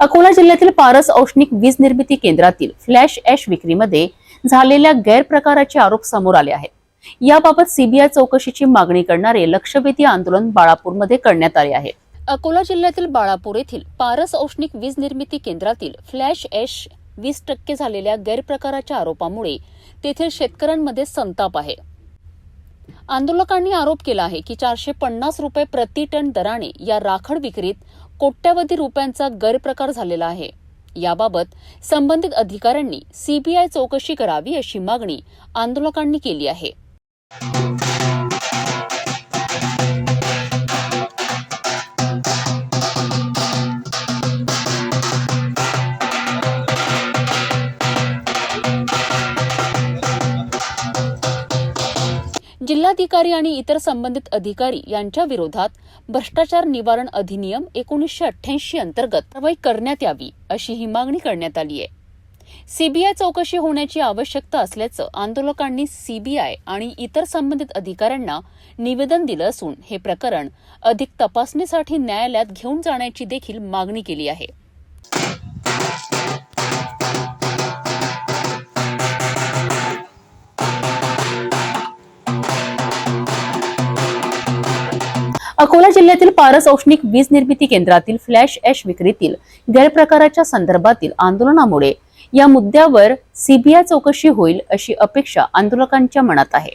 अकोला जिल्ह्यातील पारस औष्णिक वीज निर्मिती केंद्रातील फ्लॅश ऍश विक्रीमध्ये झालेल्या गैरप्रकाराचे आरोप समोर आले आहेत. याबाबत सीबीआय चौकशीची मागणी करणारे लक्षवेधी आंदोलन बाळापूरमध्ये करण्यात आले आहे. अकोला जिल्ह्यातील बाळापूर येथील पारस औष्णिक वीज निर्मिती केंद्रातील फ्लॅश ऍश वीस टक्के झालेल्या गैरप्रकाराच्या आरोपामुळे तेथील शेतकऱ्यांमध्ये संताप आहे. आंदोलकांनी आरोप केला आहे की चारशे पन्नास रुपये प्रति टन दराने या राखड विक्रीत कोट्यवधी रुपयांचा गैरप्रकार झालेला आहे. याबाबत संबंधित अधिकाऱ्यांनी सीबीआय चौकशी करावी अशी मागणी आंदोलकांनी केली आहे. जिल्हाधिकारी आणि इतर संबंधित अधिकारी यांच्या विरोधात भ्रष्टाचार निवारण अधिनियम एकोणीसशे अठ्ठ्याऐंशी अंतर्गत कारवाई करण्यात यावी अशी ही मागणी करण्यात आली आहे. सीबीआय चौकशी होण्याची आवश्यकता असल्याचं आंदोलकांनी सीबीआय आणि इतर संबंधित अधिकाऱ्यांना निवेदन दिलं असून हे प्रकरण अधिक तपासणीसाठी न्यायालयात घेऊन जाण्याची देखील मागणी केली आहे. अकोला जिल्ह्यातील पारस औष्णिक वीज निर्मिती केंद्रातील फ्लॅश ॲश विक्रीतील गैरप्रकाराच्या संदर्भातील आंदोलनामुळे या मुद्द्यावर सीबीआय चौकशी होईल अशी अपेक्षा आंदोलकांच्या मनात आहे.